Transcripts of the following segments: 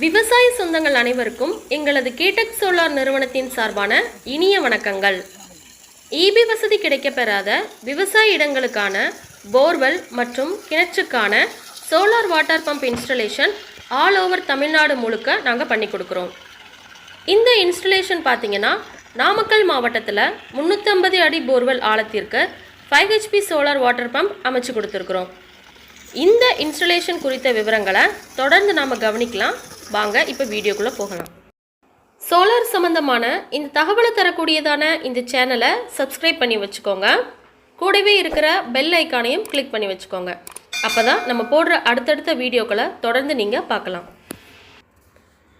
விவசாய சொந்தங்கள் அனைவருக்கும் எங்களது கேடெக் சோலார் நிறுவனத்தின் சார்பான இனிய வணக்கங்கள். ஈபி வசதி கிடைக்கப்பெறாத விவசாய இடங்களுக்கான போர்வெல் மற்றும் கிணற்றுக்கான solar water pump installation all over Tamil Nadu முழுக்க நாங்கள் பண்ணி கொடுக்குறோம். இந்த இன்ஸ்டலேஷன் பார்த்தீங்கன்னா நாமக்கல் மாவட்டத்தில் முந்நூற்றம்பது அடி borewell ஆழத்திற்கு five HP solar water pump அமைச்சு கொடுத்துருக்குறோம். இந்த இன்ஸ்டலேஷன் குறித்த விவரங்களை தொடர்ந்து நாம் கவனிக்கலாம். வாங்க இப்போ வீடியோக்குள்ளே போகலாம். சோலார் சம்பந்தமான இந்த தகவலை தரக்கூடியதான இந்த சேனலை சப்ஸ்கிரைப் பண்ணி வச்சுக்கோங்க. கூடவே இருக்கிற பெல் ஐக்கானையும் கிளிக் பண்ணி வச்சுக்கோங்க. அப்போ தான் நம்ம போடுற அடுத்தடுத்த வீடியோக்களை தொடர்ந்து நீங்கள் பார்க்கலாம்.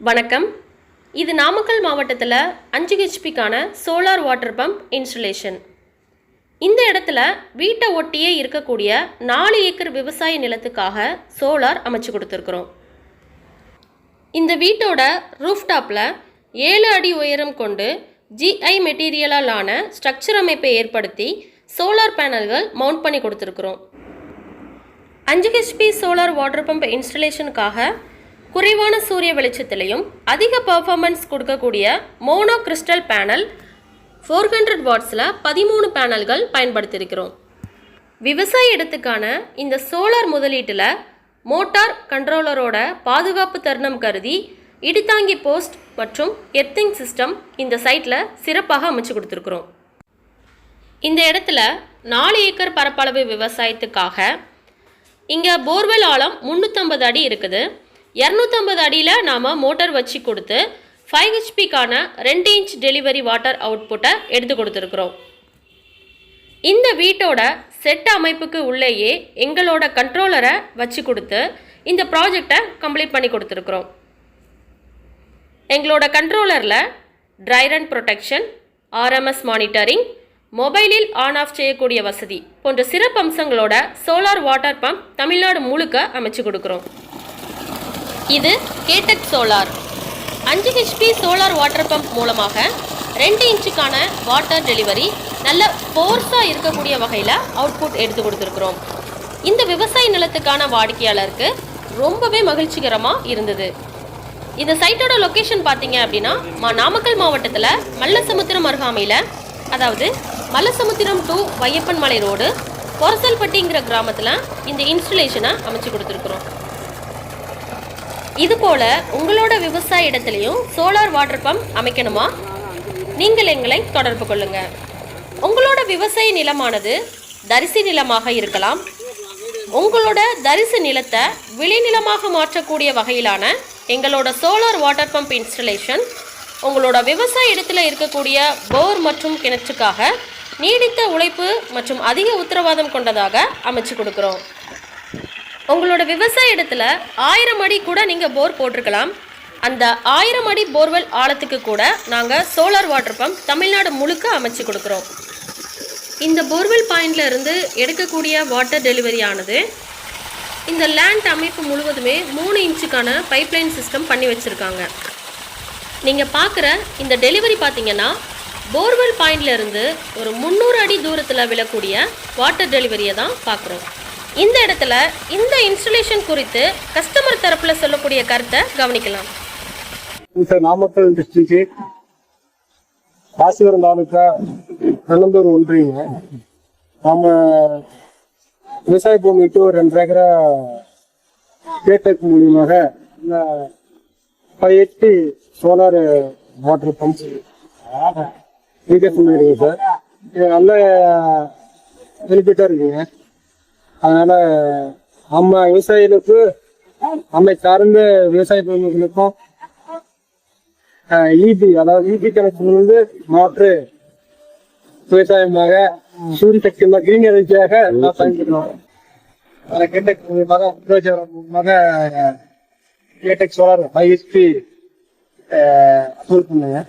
வணக்கம். இது நாமக்கல் மாவட்டத்தில் அஞ்சு ஹெச்பிக்கான சோலார் வாட்டர் பம்ப் இன்ஸ்டலேஷன் இந்த இடத்துல வீட்டை ஒட்டியே இருக்கக்கூடிய நாலு ஏக்கர் விவசாய நிலத்துக்காக சோலார் அமைச்சு கொடுத்துருக்குறோம். இந்த வீட்டோட ரூஃப்டாப்பில் ஏழு அடி உயரம் கொண்டு ஜிஐ மெட்டீரியலால் ஆன ஸ்ட்ரக்சர் அமைப்பை ஏற்படுத்தி சோலார் பேனல்கள் மவுண்ட் பண்ணி கொடுத்துருக்குறோம். அஞ்சு ஹெச்பி சோலார் வாட்டர் பம்ப் இன்ஸ்டலேஷனுக்காக குறைவான சூரிய வெளிச்சத்திலையும் அதிக பர்ஃபார்மன்ஸ் கொடுக்கக்கூடிய mono crystal panel four hundred வாட்ஸில் பதிமூணு பேனல்கள் பயன்படுத்தியிருக்கிறோம். விவசாய இடத்துக்கான இந்த சோலார் முதலீட்டில் மோட்டார் கண்ட்ரோலரோட பாதுகாப்பு தருணம் கருதி இடித்தாங்கி போஸ்ட் மற்றும் எர்த்திங் சிஸ்டம் இந்த சைட்டில் சிறப்பாக அமைச்சு கொடுத்துருக்குறோம். இந்த இடத்துல நாலு ஏக்கர் பரப்பளவு விவசாயத்துக்காக இங்கே போர்வெல் ஆழம் முந்நூற்றம்பது அடி இருக்குது. இரநூத்தம்பது அடியில் நாம் மோட்டார் வச்சு கொடுத்து ஃபைவ் ஹெச்பிக்கான ரெண்டு இன்ச் டெலிவரி வாட்டர் அவுட்புட்டை எடுத்து கொடுத்துருக்குறோம். இந்த வீட்டோட செட் அமைப்புக்கு உள்ளேயே எங்களோட கண்ட்ரோலரை வச்சு கொடுத்து இந்த ப்ராஜெக்டை கம்ப்ளீட் பண்ணி கொடுத்துருக்குறோம். எங்களோட கண்ட்ரோலரில் dry run protection RMS monitoring மொபைலில் ஆன் ஆஃப் செய்யக்கூடிய வசதி போன்ற சிறப்பம்சங்களோட சோலார் வாட்டர் பம்ப் தமிழ்நாடு முழுக்க அமைச்சு கொடுக்குறோம். இது கேடெக் சோலார் அஞ்சு ஹெச்பி சோலார் வாட்டர் பம்ப் மூலமாக ரெண்டு இன்ச்சுக்கான வாட்டர் டெலிவரி நல்ல ஃபோர்ஸாக இருக்கக்கூடிய வகையில் அவுட்புட் எடுத்து கொடுத்துருக்குறோம். இந்த விவசாய நிலத்துக்கான வாடிக்கையாளருக்கு ரொம்பவே மகிழ்ச்சிகரமாக இருந்தது. இந்த சைட்டோட லொக்கேஷன் பார்த்தீங்க அப்படின்னா மா நாமக்கல் மாவட்டத்தில் மல்லசமுத்திரம் அருகாமையில் அதாவது மல்லசமுத்திரம் டு வையப்பன் மலை ரோடு பொரசல்பட்டிங்கிற கிராமத்தில் இந்த இன்ஸ்டலேஷனை அமைச்சு கொடுத்துருக்குறோம். இதுபோல் உங்களோட விவசாய இடத்துலையும் சோலார் வாட்டர் பம்ப் அமைக்கணுமா? நீங்கள் எங்களை தொடர்பு கொள்ளுங்க. உங்களோட விவசாய நிலமானது தரிசு நிலமாக இருக்கலாம். உங்களோட தரிசு நிலத்தை விளைநிலமாக மாற்றக்கூடிய வகையிலான எங்களோட சோலார் வாட்டர் பம்ப் இன்ஸ்டலேஷன் உங்களோட விவசாய இடத்துல இருக்கக்கூடிய போர் மற்றும் கிணற்றுக்காக நீடித்த உழைப்பு மற்றும் அதிக உத்தரவாதம் கொண்டதாக அமைச்சு கொடுக்குறோம். உங்களோட விவசாய இடத்துல ஆயிரம் அடி கூட நீங்கள் போர் போட்டிருக்கலாம். அந்த ஆயிரம் அடி போர்வெல் ஆழத்துக்கு கூட நாங்கள் சோலார் வாட்டர் பம்ப் தமிழ்நாடு முழுக்க அமைச்சு கொடுக்குறோம். இந்த போர்வெல் பாயிண்ட்ல இருந்து எடுக்கக்கூடிய வாட்டர் டெலிவரி ஆனது இந்த லேண்ட் அமைப்பு முழுவதுமே மூணு இன்ச்சுக்கான பைப்லைன் சிஸ்டம் பண்ணி வச்சுருக்காங்க. நீங்கள் பார்க்குற இந்த டெலிவரி பார்த்தீங்கன்னா போர்வெல் பாயிண்ட்லேருந்து ஒரு முந்நூறு அடி தூரத்தில் விழக்கூடிய வாட்டர் டெலிவரியை தான் பார்க்குறோம் இந்த இடத்துல இந்த இன்ஸ்டலேஷன் குறித்து கஸ்டமர் தரப்பில் சொல்லக்கூடிய கருத்தை கவனிக்கலாம். சார் நாமக்கல் டிஸ்ட்ரிக்ட் காசிவரம் தாலுக்கா நல்லந்தூர் ஒன்றியங்க. நாம விவசாய பூமி விட்டு ஒரு ரெண்டு ஏக்கரா கேட்டக் மூலியமாக இந்த five eighty solar water pump irrigation இருக்குங்க சார். இது நல்ல பெனிஃபிட்டாக இருக்குங்க. அதனால நம்ம விவசாயிகளுக்கு நம்மை சார்ந்த விவசாய பூமிகளுக்கும் ஈபி அதாவது ஈபி கனெக்ஷன் வந்து மாற்று விவசாயமாக சூரிய சக்தி கிரீன் எனர்ஜியாக நான் பயன்படுத்துவோம் அதை மூலியமாக பிரயோஜனம் மூலியமாக சோலார் ஃபைவ் அப்ரூவ் பண்ணுங்க